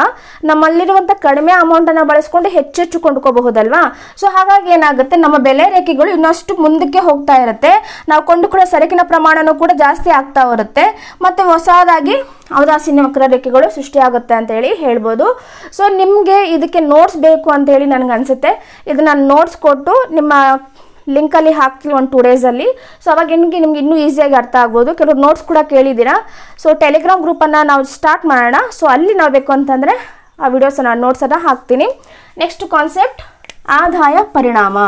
ನಮ್ಮಲ್ಲಿರುವಂಥ ಕಡಿಮೆ ಅಮೌಂಟನ್ನು ಬಳಸ್ಕೊಂಡು ಹೆಚ್ಚೆಚ್ಚು ಕೊಂಡ್ಕೋಬಹುದಲ್ವಾ? ಸೊ ಹಾಗಾಗಿ ಏನಾಗುತ್ತೆ? ನಮ್ಮ ಬೆಲೆ ರೇಖೆಗಳು ಇನ್ನಷ್ಟು ಮುಂದಕ್ಕೆ ಹೋಗ್ತಾ ಇರುತ್ತೆ. ನಾವು ಕೊಂಡುಕೊಳ್ಳೋ ಸರಕಿನ ಪ್ರಮಾಣನೂ ಕೂಡ ಜಾಸ್ತಿ ಆಗ್ತಾ ಬರುತ್ತೆ. ಮತ್ತು ಹೊಸದಾಗಿ ಔದಾಸೀನ್ಯ ವಕ್ರ ರೇಖೆಗಳು ಸೃಷ್ಟಿಯಾಗುತ್ತೆ ಅಂತ ಹೇಳಿ ಹೇಳ್ಬೋದು. ಸೊ ನಿಮಗೆ ಇದಕ್ಕೆ ನೋಟ್ಸ್ ಬೇಕು ಅಂತ ಹೇಳಿ ನನಗೆ ಅನಿಸುತ್ತೆ. ಇದು ನಾನು ನೋಟ್ಸ್ ಕೊಟ್ಟು ನಿಮ್ಮ ಲಿಂಕಲ್ಲಿ ಹಾಕ್ತೀವಿ ಒಂದು ಟೂ ಡೇಸಲ್ಲಿ ಸೊ ಅವಾಗ ನಿಮಗೆ, ನಿಮ್ಗೆ ಇನ್ನೂ ಈಸಿಯಾಗಿ ಅರ್ಥ ಆಗ್ಬೋದು. ಕೆಲವರು ನೋಟ್ಸ್ ಕೂಡ ಕೇಳಿದ್ದೀರಾ? ಸೊ ಟೆಲಿಗ್ರಾಮ್ ಗ್ರೂಪನ್ನು ನಾವು ಸ್ಟಾರ್ಟ್ ಮಾಡೋಣ. ಸೊ ಅಲ್ಲಿ ನಾವು ಬೇಕು ಅಂತಂದರೆ ಆ ವಿಡಿಯೋಸನ್ನು ನೋಟ್ಸನ್ನು ಹಾಕ್ತೀನಿ. ನೆಕ್ಸ್ಟ್ ಕಾನ್ಸೆಪ್ಟ್ ಆದಾಯ ಪರಿಣಾಮ.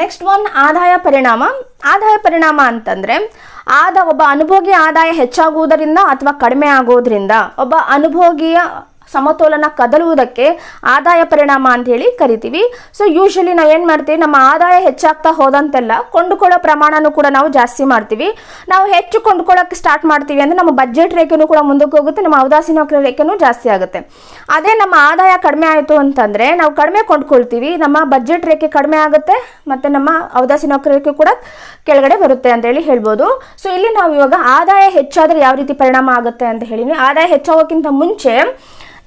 ನೆಕ್ಸ್ಟ್ ಒನ್ ಆದಾಯ ಪರಿಣಾಮ. ಆದಾಯ ಪರಿಣಾಮ ಅಂತಂದರೆ, ಆದ ಒಬ್ಬ ಅನುಭೋಗಿ ಆದಾಯ ಹೆಚ್ಚಾಗುವುದರಿಂದ ಅಥವಾ ಕಡಿಮೆ ಆಗೋದ್ರಿಂದ ಒಬ್ಬ ಅನುಭೋಗಿಯ ಸಮತೋಲನ ಕದಲುವುದಕ್ಕೆ ಆದಾಯ ಪರಿಣಾಮ ಅಂತ ಹೇಳಿ ಕರಿತೀವಿ. ಸೊ ಯೂಶಲಿ ನಾವು ಏನು ಮಾಡ್ತೀವಿ, ನಮ್ಮ ಆದಾಯ ಹೆಚ್ಚಾಗ್ತಾ ಹೋದಂತೆಲ್ಲ ಕೊಂಡುಕೊಳ್ಳೋ ಪ್ರಮಾಣನೂ ಕೂಡ ನಾವು ಜಾಸ್ತಿ ಮಾಡ್ತೀವಿ. ನಾವು ಹೆಚ್ಚು ಕೊಂಡುಕೊಳ್ಳೋಕೆ ಸ್ಟಾರ್ಟ್ ಮಾಡ್ತೀವಿ ಅಂದರೆ ನಮ್ಮ ಬಜೆಟ್ ರೇಖೆನೂ ಕೂಡ ಮುಂದಕ್ಕೆ ಹೋಗುತ್ತೆ, ನಮ್ಮ ವಕ್ರ ರೇಖೆನೂ ಜಾಸ್ತಿ ಆಗುತ್ತೆ. ಅದೇ ನಮ್ಮ ಆದಾಯ ಕಡಿಮೆ ಆಯಿತು ಅಂತಂದರೆ ನಾವು ಕಡಿಮೆ ಕೊಂಡ್ಕೊಳ್ತೀವಿ, ನಮ್ಮ ಬಜೆಟ್ ರೇಖೆ ಕಡಿಮೆ ಆಗುತ್ತೆ ಮತ್ತು ನಮ್ಮ ವಕ್ರ ರೇಖೆ ಕೂಡ ಕೆಳಗಡೆ ಬರುತ್ತೆ ಅಂತ ಹೇಳಿ ಹೇಳ್ಬೋದು. ಸೊ ಇಲ್ಲಿ ನಾವು ಇವಾಗ ಆದಾಯ ಹೆಚ್ಚಾದರೆ ಯಾವ ರೀತಿ ಪರಿಣಾಮ ಆಗುತ್ತೆ ಅಂತ ಹೇಳಿ ಆದಾಯ ಹೆಚ್ಚಾಗೋಕ್ಕಿಂತ ಮುಂಚೆ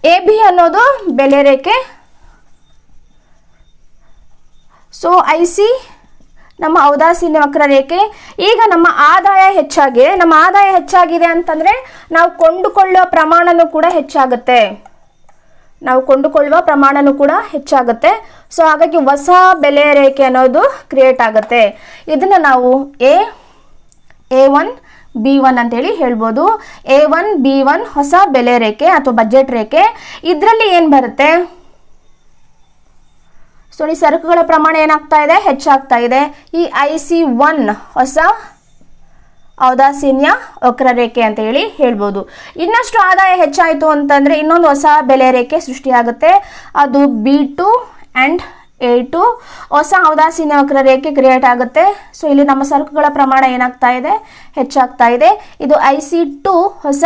ಎ ಬಿ ಅನ್ನೋದು ಬೆಲೆ ರೇಖೆ. ಸೊ ಐ ಸಿ ನಮ್ಮ ಔದಾಸೀನ್ಯ ವಕ್ರ ರೇಖೆ. ಈಗ ನಮ್ಮ ಆದಾಯ ಹೆಚ್ಚಾಗಿದೆ. ನಮ್ಮ ಆದಾಯ ಹೆಚ್ಚಾಗಿದೆ ಅಂತಂದರೆ ನಾವು ಕೊಂಡುಕೊಳ್ಳುವ ಪ್ರಮಾಣನೂ ಕೂಡ ಹೆಚ್ಚಾಗುತ್ತೆ. ನಾವು ಕೊಂಡುಕೊಳ್ಳುವ ಪ್ರಮಾಣನೂ ಕೂಡ ಹೆಚ್ಚಾಗುತ್ತೆ. ಸೊ ಹಾಗಾಗಿ ಹೊಸ ಬೆಲೆ ರೇಖೆ ಅನ್ನೋದು ಕ್ರಿಯೇಟ್ ಆಗುತ್ತೆ. ಇದನ್ನು ನಾವು A A one B one ಅಂತೇಳಿ ಹೇಳ್ಬೋದು. ಎ ಒನ್, ಬಿ ಒನ್ ಹೊಸ ಬೆಲೆ ರೇಖೆ ಅಥವಾ ಬಜೆಟ್ ರೇಖೆ. ಇದರಲ್ಲಿ ಏನು ಬರುತ್ತೆ? ಸೊ ಈ ಸರಕುಗಳ ಪ್ರಮಾಣ ಏನಾಗ್ತಾ ಇದೆ? ಹೆಚ್ಚಾಗ್ತಾ ಇದೆ. ಈ ಐ ಸಿ ಒನ್ ಹೊಸ ಔದಾಸೀನ್ಯ ವಕ್ರರೇಖೆ ಅಂತ ಹೇಳಿ ಹೇಳ್ಬೋದು. ಇನ್ನಷ್ಟು ಆದಾಯ ಹೆಚ್ಚಾಯಿತು ಅಂತಂದರೆ ಇನ್ನೊಂದು ಹೊಸ ಬೆಲೆ ರೇಖೆ ಸೃಷ್ಟಿಯಾಗುತ್ತೆ. ಅದು ಬಿ ಟು ಆ್ಯಂಡ್ ಎ ಹೊಸ ಹೊಸ ವಕ್ರ ರೇಖೆ ಕ್ರಿಯೇಟ್ ಆಗುತ್ತೆ. ಸೊ ಇಲ್ಲಿ ನಮ್ಮ ಸರಕುಗಳ ಪ್ರಮಾಣ ಏನಾಗ್ತಾ ಇದೆ? ಹೆಚ್ಚಾಗ್ತಾ ಇದೆ. ಇದು ಐ ಸಿ ಟು ಹೊಸ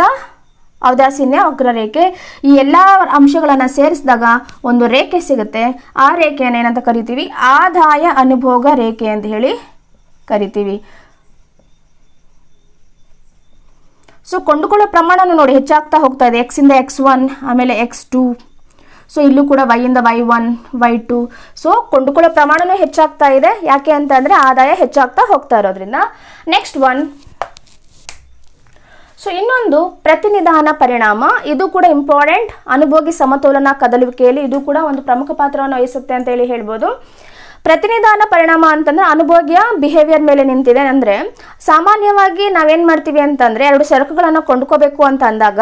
ಔದಾಸೀನ್ಯ ವಕ್ರರೇಖೆ. ಈ ಎಲ್ಲ ಅಂಶಗಳನ್ನು ಸೇರಿಸಿದಾಗ ಒಂದು ರೇಖೆ ಸಿಗುತ್ತೆ. ಆ ರೇಖೆಯನ್ನು ಏನಂತ ಕರಿತೀವಿ? ಆದಾಯ ಅನುಭೋಗ ರೇಖೆ ಅಂತ ಹೇಳಿ ಕರಿತೀವಿ. ಸೊ ಕೊಂಡುಕೊಳ್ಳೋ ಪ್ರಮಾಣನೂ ನೋಡಿ, ಹೆಚ್ಚಾಗ್ತಾ ಹೋಗ್ತಾ ಇದೆ. ಎಕ್ಸಿಂದ ಎಕ್ಸ್ ಒನ್ ಆಮೇಲೆ ಎಕ್ಸ್ ಟು ಸೊ ಇಲ್ಲೂ ಕೂಡ ವೈ ಇಂದ Y one Y two so ಕೊಂಡುಕೊಳ್ಳೋ ಪ್ರಮಾಣನೂ ಹೆಚ್ಚಾಗ್ತಾ ಇದೆ. ಯಾಕೆ ಅಂತ ಅಂದರೆ ಆದಾಯ ಹೆಚ್ಚಾಗ್ತಾ ಹೋಗ್ತಾ ಇರೋದ್ರಿಂದ. ನೆಕ್ಸ್ಟ್ ಒನ್ ಸೊ ಇನ್ನೊಂದು ಪ್ರತಿನಿಧಾನ ಪರಿಣಾಮ. ಇದು ಕೂಡ ಇಂಪಾರ್ಟೆಂಟ್ ಅನುಭೋಗಿ ಸಮತೋಲನ ಕದಲುವಿಕೆಯಲ್ಲಿ ಇದು ಕೂಡ ಒಂದು ಪ್ರಮುಖ ಪಾತ್ರವನ್ನು ವಹಿಸುತ್ತೆ ಅಂತ ಹೇಳಿ ಹೇಳ್ಬೋದು. ಪ್ರತಿನಿಧಾನ ಪರಿಣಾಮ ಅಂತಂದ್ರೆ ಅನುಭೋಗ್ಯ ಬಿಹೇವಿಯರ್ ಮೇಲೆ ನಿಂತಿದೆ ಅಂದ್ರೆ ಸಾಮಾನ್ಯವಾಗಿ ನಾವೇನು ಮಾಡ್ತೀವಿ ಅಂತಂದರೆ ಎರಡು ಸರಕುಗಳನ್ನು ಕೊಂಡ್ಕೋಬೇಕು ಅಂತ ಅಂದಾಗ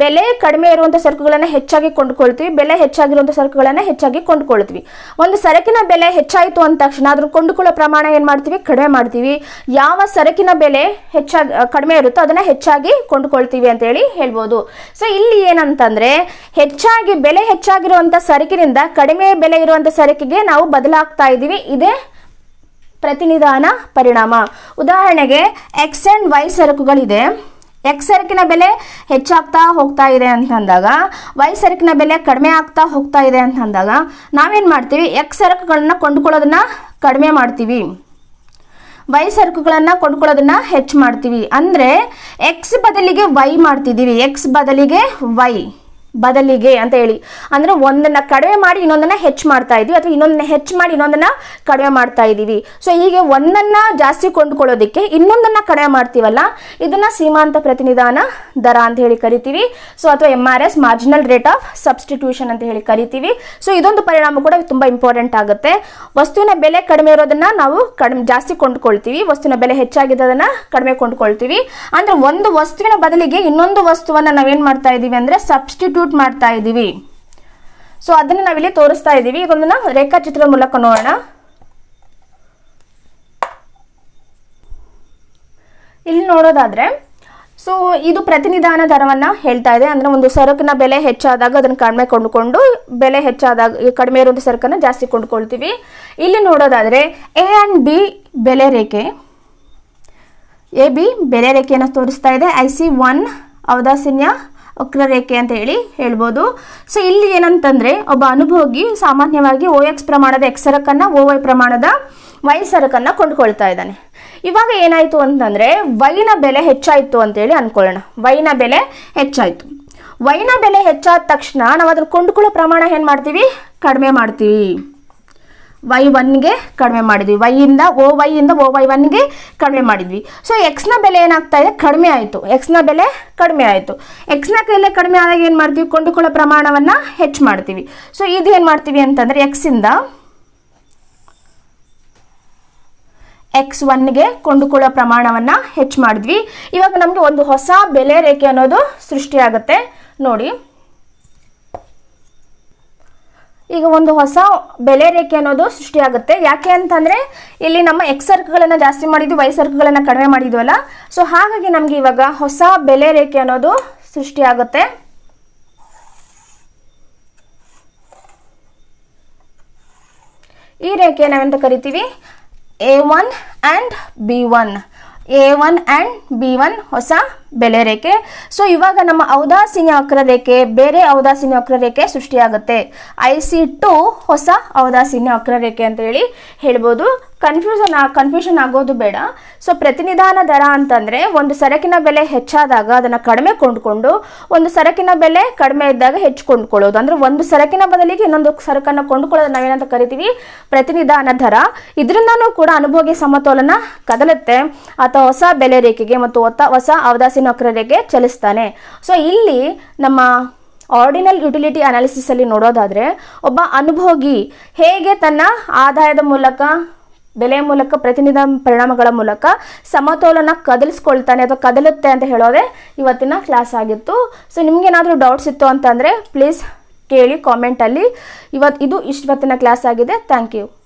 ಬೆಲೆ ಕಡಿಮೆ ಇರುವಂಥ ಸರಕುಗಳನ್ನು ಹೆಚ್ಚಾಗಿ ಕೊಂಡ್ಕೊಳ್ತೀವಿ, ಬೆಲೆ ಹೆಚ್ಚಾಗಿರುವಂಥ ಸರಕುಗಳನ್ನು ಹೆಚ್ಚಾಗಿ ಕೊಂಡ್ಕೊಳ್ತೀವಿ. ಒಂದು ಸರಕಿನ ಬೆಲೆ ಹೆಚ್ಚಾಯಿತು ಅಂದ ತಕ್ಷಣ ಅದ್ರ ಕೊಂಡುಕೊಳ್ಳೋ ಪ್ರಮಾಣ ಏನು ಮಾಡ್ತೀವಿ? ಕಡಿಮೆ ಮಾಡ್ತೀವಿ. ಯಾವ ಸರಕಿನ ಬೆಲೆ ಹೆಚ್ಚಾಗಿ ಕಡಿಮೆ ಇರುತ್ತೋ ಅದನ್ನು ಹೆಚ್ಚಾಗಿ ಕೊಂಡ್ಕೊಳ್ತೀವಿ ಅಂತ ಹೇಳಿ ಹೇಳ್ಬೋದು. ಸೊ ಇಲ್ಲಿ ಏನಂತಂದ್ರೆ ಹೆಚ್ಚಾಗಿ, ಬೆಲೆ ಹೆಚ್ಚಾಗಿರುವಂಥ ಸರಕಿನಿಂದ ಕಡಿಮೆ ಬೆಲೆ ಇರುವಂಥ ಸರಕಿಗೆ ನಾವು ಬದಲಾಗ್ತಾ ಇದ್ದೀವಿ. ಇದೇ ಪ್ರತಿನಿಧಾನ ಪರಿಣಾಮ. ಉದಾಹರಣೆಗೆ ಎಕ್ಸ್ ಆ್ಯಂಡ್ ವೈ ಸರಕುಗಳಿದೆ. ಎಕ್ಸ್ ಸರಕಿನ ಬೆಲೆ ಹೆಚ್ಚಾಗ್ತಾ ಹೋಗ್ತಾ ಇದೆ ಅಂತಂದಾಗ ವೈ ಸರಕಿನ ಬೆಲೆ ಕಡಿಮೆ ಆಗ್ತಾ ಹೋಗ್ತಾ ಇದೆ ಅಂತಂದಾಗ ನಾವೇನು ಮಾಡ್ತೀವಿ? ಎಕ್ಸ್ ಸರಕುಗಳನ್ನ ಕೊಂಡ್ಕೊಳ್ಳೋದನ್ನ ಕಡಿಮೆ ಮಾಡ್ತೀವಿ. ವೈ ಸರಕುಗಳನ್ನು ಕೊಂಡ್ಕೊಳ್ಳೋದನ್ನ ಹೆಚ್ಚು ಮಾಡ್ತೀವಿ. ಅಂದರೆ ಎಕ್ಸ್ ಬದಲಿಗೆ ವೈ ಮಾಡ್ತಿದ್ದೀವಿ. ಎಕ್ಸ್ ಬದಲಿಗೆ ವೈ ಬದಲಿಗೆ ಅಂತ ಹೇಳಿ. ಅಂದರೆ ಒಂದನ್ನು ಕಡಿಮೆ ಮಾಡಿ ಇನ್ನೊಂದನ್ನು ಹೆಚ್ಚು ಮಾಡ್ತಾ ಇದ್ದೀವಿ ಅಥವಾ ಇನ್ನೊಂದನ್ನ ಹೆಚ್ಚು ಮಾಡಿ ಇನ್ನೊಂದನ್ನು ಕಡಿಮೆ ಮಾಡ್ತಾ ಇದ್ದೀವಿ. ಸೊ ಹೀಗೆ ಒಂದನ್ನು ಜಾಸ್ತಿ ಕೊಂಡ್ಕೊಳ್ಳೋದಕ್ಕೆ ಇನ್ನೊಂದನ್ನು ಕಡಿಮೆ ಮಾಡ್ತೀವಲ್ಲ, ಇದನ್ನು ಸೀಮಾಂತ ಪ್ರತಿನಿಧಾನ ದರ ಅಂತ ಹೇಳಿ ಕರಿತೀವಿ. ಸೊ ಅಥವಾ M R S marginal rate of substitution ಅಂತ ಹೇಳಿ ಕರಿತೀವಿ. ಸೊ ಇದೊಂದು ಪರಿಣಾಮ ಕೂಡ ತುಂಬ ಇಂಪಾರ್ಟೆಂಟ್ ಆಗುತ್ತೆ. ವಸ್ತುವಿನ ಬೆಲೆ ಕಡಿಮೆ ಇರೋದನ್ನ ನಾವು ಕಡಿಮೆ, ಜಾಸ್ತಿ ಕೊಂಡ್ಕೊಳ್ತೀವಿ. ವಸ್ತುವಿನ ಬೆಲೆ ಹೆಚ್ಚಾಗಿದ್ದದನ್ನು ಕಡಿಮೆ ಕೊಂಡುಕೊಳ್ತೀವಿ. ಅಂದ್ರೆ ಒಂದು ವಸ್ತುವಿನ ಬದಲಿಗೆ ಇನ್ನೊಂದು ವಸ್ತುವನ್ನ ನಾವೇನ್ ಮಾಡ್ತಾ ಇದೀವಿ ಅಂದ್ರೆ ಸಬ್ಸ್ಟಿಟ್ಯೂಟ್ ಮಾಡ್ತಾ ಇದ್ದೀವಿ ಸೊ ಅದನ್ನು ನಾವಿಲ್ಲಿ ತೋರಿಸ್ತಾ ಇದೀವಿ. ಇದೊಂದನ್ನ ರೇಖಾಚಿತ್ರದ ಮೂಲಕ ನೋಡೋಣ. ಇಲ್ಲಿ ನೋಡೋದಾದರೆ ಸೊ ಇದು ಪ್ರತಿನಿಧಾನ ದರವನ್ನು ಹೇಳ್ತಾ ಇದೆ. ಅಂದರೆ ಒಂದು ಸರಕಿನ ಬೆಲೆ ಹೆಚ್ಚಾದಾಗ ಅದನ್ನು ಕಡಿಮೆ ಕೊಂಡುಕೊಂಡು, ಬೆಲೆ ಹೆಚ್ಚಾದಾಗ, ಕಡಿಮೆ ಇರುವಂಥ ಸರಕನ್ನು ಜಾಸ್ತಿ ಕೊಂಡುಕೊಳ್ತೀವಿ. ಇಲ್ಲಿ ನೋಡೋದಾದರೆ ಎ ಆ್ಯಂಡ್ ಬಿ ಬೆಲೆ ರೇಖೆ. ಎ ಬಿ ಬೆಲೆ ರೇಖೆಯನ್ನು ತೋರಿಸ್ತಾ ಇದೆ. ಐ ಸಿ ಒನ್ ಔದಾಸೀನ್ಯ ವಕ್ರರೇಖೆ ಅಂತ ಹೇಳಿ ಹೇಳ್ಬೋದು. ಸೊ ಇಲ್ಲಿ ಏನಂತಂದರೆ ಒಬ್ಬ ಅನುಭೋಗಿ ಸಾಮಾನ್ಯವಾಗಿ ಓ ಎಕ್ಸ್ ಪ್ರಮಾಣದ ಎಕ್ಸ್ ಸರಕನ್ನು ಓ ವೈ ಪ್ರಮಾಣದ ವೈ ಸರಕನ್ನು ಕೊಂಡ್ಕೊಳ್ತಾ ಇದ್ದಾನೆ. ಇವಾಗ ಏನಾಯಿತು ಅಂತಂದರೆ ವೈನ ಬೆಲೆ ಹೆಚ್ಚಾಯಿತು ಅಂತೇಳಿ ಅನ್ಕೊಳ್ಳೋಣ. ವೈನ ಬೆಲೆ ಹೆಚ್ಚಾಯಿತು. ವೈನ ಬೆಲೆ ಹೆಚ್ಚಾದ ತಕ್ಷಣ ನಾವು ಅದನ್ನು ಕೊಂಡ್ಕೊಳ್ಳೋ ಪ್ರಮಾಣ ಏನು ಮಾಡ್ತೀವಿ? ಕಡಿಮೆ ಮಾಡ್ತೀವಿ. ವೈ ಒನ್ಗೆ ಕಡಿಮೆ ಮಾಡಿದ್ವಿ. ವೈಯಿಂದ ಓ ವೈಯಿಂದ ಓ ವೈ ಒನ್ಗೆ ಕಡಿಮೆ ಮಾಡಿದ್ವಿ. ಸೊ ಎಕ್ಸ್ನ ಬೆಲೆ ಏನಾಗ್ತಾ ಇದೆ? ಕಡಿಮೆ ಆಯಿತು. ಎಕ್ಸ್ನ ಬೆಲೆ ಕಡಿಮೆ ಆಯಿತು. ಎಕ್ಸ್ನ ಬೆಲೆ ಕಡಿಮೆ ಆದಾಗ ಏನು ಮಾಡ್ತೀವಿ? ಕೊಂಡುಕೊಳ್ಳೋ ಪ್ರಮಾಣವನ್ನು ಹೆಚ್ಚು ಮಾಡ್ತೀವಿ. ಸೊ ಇದು ಏನು ಮಾಡ್ತೀವಿ ಅಂತಂದರೆ ಎಕ್ಸಿಂದ ಎಕ್ಸ್ ಒನ್ಗೆ ಕೊಂಡುಕೊಳ್ಳೋ ಪ್ರಮಾಣವನ್ನು ಹೆಚ್ಚು ಮಾಡಿದ್ವಿ. ಇವಾಗ ನಮಗೆ ಒಂದು ಹೊಸ ಬೆಲೆ ರೇಖೆ ಅನ್ನೋದು ಸೃಷ್ಟಿಯಾಗುತ್ತೆ. ನೋಡಿ. ಈಗ ಒಂದು ಹೊಸ ಬೆಲೆ ರೇಖೆ ಅನ್ನೋದು ಸೃಷ್ಟಿಯಾಗುತ್ತೆ. ಯಾಕೆ ಅಂತಂದರೆ ಇಲ್ಲಿ ನಮ್ಮ ಎಕ್ಸ್ ಸರ್ಕುಗಳನ್ನು ಜಾಸ್ತಿ ಮಾಡಿದ್ವಿ ವೈ ಸರ್ಕುಗಳನ್ನು ಕಡಿಮೆ ಮಾಡಿದ್ವಲ್ಲ ಸೊ ಹಾಗಾಗಿ ನಮಗೆ ಇವಾಗ ಹೊಸ ಬೆಲೆ ರೇಖೆ ಅನ್ನೋದು ಸೃಷ್ಟಿಯಾಗುತ್ತೆ. ಈ ರೇಖೆ ನಾವೆಂತ ಕರಿತೀವಿ? A one and B one A one and B one ಹೊಸ ಬೆಲೆ ರೇಖೆ. ಸೊ ಇವಾಗ ನಮ್ಮ ಔದಾಸೀನ್ಯ ವಕ್ರರೇಖೆ ಬೇರೆ ಔದಾಸೀನ್ಯ ವಕ್ರರೇಖೆ ಸೃಷ್ಟಿಯಾಗುತ್ತೆ. ಐ ಸಿ ಟು ಹೊಸ ಔದಾಸೀನ್ಯ ವಕ್ರರೇಖೆ ಅಂತ ಹೇಳಿ ಹೇಳ್ಬೋದು. ಕನ್ಫ್ಯೂಷನ್ ಕನ್ಫ್ಯೂಷನ್ ಆಗೋದು ಬೇಡ. ಸೊ ಪ್ರತಿನಿಧಾನ ದರ ಅಂತಂದರೆ ಒಂದು ಸರಕಿನ ಬೆಲೆ ಹೆಚ್ಚಾದಾಗ ಅದನ್ನು ಕಡಿಮೆ ಕೊಂಡ್ಕೊಂಡು ಒಂದು ಸರಕಿನ ಬೆಲೆ ಕಡಿಮೆ ಇದ್ದಾಗ ಹೆಚ್ಚು ಕೊಂಡ್ಕೊಳ್ಳೋದು. ಅಂದರೆ ಒಂದು ಸರಕಿನ ಬದಲಿಗೆ ಇನ್ನೊಂದು ಸರಕನ್ನು ಕೊಂಡ್ಕೊಳ್ಳೋದು ನಾವೇನಂತ ಕರಿತೀವಿ? ಪ್ರತಿನಿಧಾನ ದರ. ಇದರಿಂದನೂ ಕೂಡ ಅನುಭೋಗಿ ಸಮತೋಲನ ಕದಲುತ್ತೆ. ಅಥವಾ ಹೊಸ ಬೆಲೆ ರೇಖೆಗೆ ಮತ್ತು ಹೊಸ ಹೊಸ ವಕ್ರರೇಖೆ ಚಲಿಸ್ತಾನೆ. ಸೊ ಇಲ್ಲಿ ನಮ್ಮ ಆರ್ಡಿನಲ್ ಯುಟಿಲಿಟಿ ಅನಾಲಿಸಿಸಲ್ಲಿ ನೋಡೋದಾದರೆ, ಒಬ್ಬ ಅನುಭೋಗಿ ಹೇಗೆ ತನ್ನ ಆದಾಯದ ಮೂಲಕ, ಬೆಲೆ ಮೂಲಕ, ಪ್ರತಿನಿಧ ಪರಿಣಾಮಗಳ ಮೂಲಕ ಸಮತೋಲನ ಕದಲಿಸ್ಕೊಳ್ತಾನೆ ಅಥವಾ ಕದಲುತ್ತೆ ಅಂತ ಹೇಳೋದೇ ಇವತ್ತಿನ ಕ್ಲಾಸ್ ಆಗಿತ್ತು. ಸೊ ನಿಮ್ಗೇನಾದರೂ ಡೌಟ್ಸ್ ಇತ್ತು ಅಂತಂದರೆ ಪ್ಲೀಸ್ ಕೇಳಿ ಕಾಮೆಂಟಲ್ಲಿ ಇವತ್ತು ಇದು ಇಷ್ಟು ಕ್ಲಾಸ್ ಆಗಿದೆ. Thank you